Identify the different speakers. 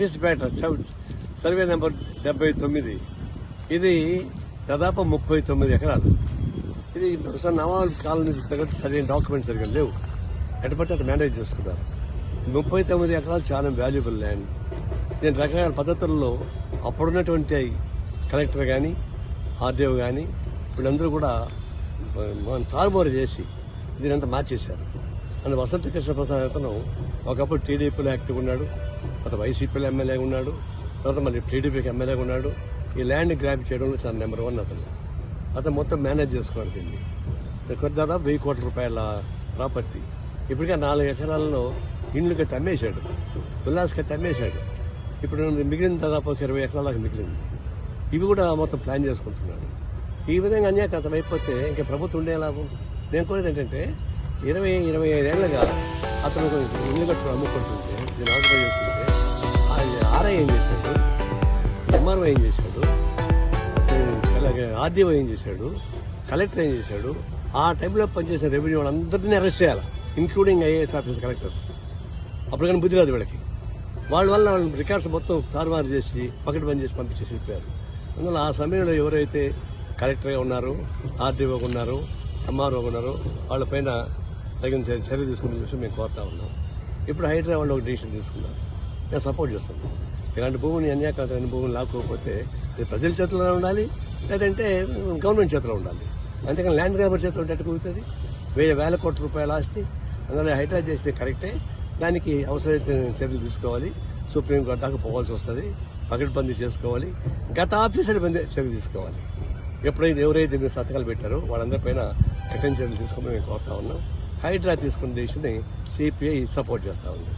Speaker 1: నర్సీస్పేట survey number డెబ్బై తొమ్మిది. ఇది దాదాపు ముప్పై తొమ్మిది ఎకరాలు. ఇది ఒకసారి నవాబు కాలం నుంచి తగ్గట్టు సరైన డాక్యుమెంట్స్ సరిగ్గా లేవు. ఎటుపట్టి అటు మేనేజ్ చేసుకుంటారు. ముప్పై తొమ్మిది ఎకరాలు చాలా వాల్యుబుల్ ల్యాండ్ నేను రకరకాల పద్ధతుల్లో అప్పుడున్నటువంటి కలెక్టర్ కానీ ఆర్డీఓ కానీ వీళ్ళందరూ కూడా మనం చేసి దీని అంతా మార్చేశారు. అందు వసంత కృష్ణ ప్రసాద్ అతను ఒకప్పుడు టీడీపీలో యాక్టివ్ ఉన్నాడు. తర్వాత వైసీపీలో ఎమ్మెల్యే ఉన్నాడు. తర్వాత మళ్ళీ టీడీపీకి ఎమ్మెల్యే ఉన్నాడు. ఈ ల్యాండ్ గ్రాప్ చేయడంలో చాలా నెంబర్ వన్ అతను. అతను మొత్తం మేనేజ్ చేసుకోవడానికి దీన్ని. కొద్ది దాదాపు వెయ్యి కోట్ల రూపాయల ప్రాపర్టీ. ఇప్పటికే నాలుగు ఎకరాలలో ఇండ్లు కట్టి అమ్మేశాడు. విల్లాస్ కట్టి అమ్మేశాడు. ఇప్పుడు మిగిలిన దాదాపు ఒక ఇరవై ఎకరాల దాకా మిగిలింది. ఇవి కూడా మొత్తం ప్లాన్ చేసుకుంటున్నాడు. ఈ విధంగా అన్యాయకతం అయిపోతే ఇంకా ప్రభుత్వం ఉండే లాభం. నేను కోరేది ఏంటంటే ఇరవై ఇరవై ఐదేళ్ళుగా అతను ఇల్లు కట్టుకుని అమ్ముకుంటుంటే దీన్ని ఆక్యుపై చేసుకుంటే ఆర్ఐ ఏం చేశాడు? ఎంఆర్ఓ ఏం చేశాడు? అలాగే ఆర్డీఓ ఏం చేశాడు? కలెక్టర్ ఏం చేశాడు? ఆ టైంలో పనిచేసే రెవెన్యూ వాళ్ళందరినీ అరెస్ట్ చేయాలి? Including IAS officer collectors. అప్పుడు కానీ బుద్ధి రాదు వీళ్ళకి. వాళ్ళ వల్ల వాళ్ళ రికార్డ్స్ మొత్తం తారుమారు చేసి పకెట్ బంద్ చేసి పంపించేసి వెళ్ళిపోయారు. అందువల్ల ఆ సమయంలో ఎవరైతే కలెక్టర్గా ఉన్నారో ఆర్డీఓ ఉన్నారు ఎంఆర్ఓ ఉన్నారు వాళ్ళపైన తగిన చర్య చర్య తీసుకునే విషయం మేము కోరుతా ఉన్నాం. ఇప్పుడు హైడ్రా ఒక డిసిషన్ తీసుకున్నారు. నేను సపోర్ట్ చేస్తున్నాను ఇలాంటి భూమిని అన్యాకరమైన భూమిని లాక్కోకపోతే అది ప్రజల చేతిలో ఉండాలి లేదంటే గవర్నమెంట్ చేతిలో ఉండాలి. అంతేకాని ల్యాండ్ గ్రాబర్ చేతిలో ఉంటే కుదురుతుంది? వెయ్యి వేల కోట్ల రూపాయల ఆస్తి అందులో హైడ్రా చేస్తే కరెక్టే దానికి అవసరమైతే చర్యలు తీసుకోవాలి సుప్రీంకోర్టు దాకా పోవాల్సి వస్తుంది పకడ్బందీ చేసుకోవాలి గత ఆఫీసర్ బందీ చర్య తీసుకోవాలి. ఎప్పుడైతే ఎవరైతే మీరు సంతకాలు పెట్టారో వాళ్ళందరిపైన కఠిన చర్యలు తీసుకోమని మేము కోరుతా ఉన్నాం. హైడ్రా తీసుకున్న డెసిషన్ని సిపిఐ సపోర్ట్ చేస్తూ ఉంది.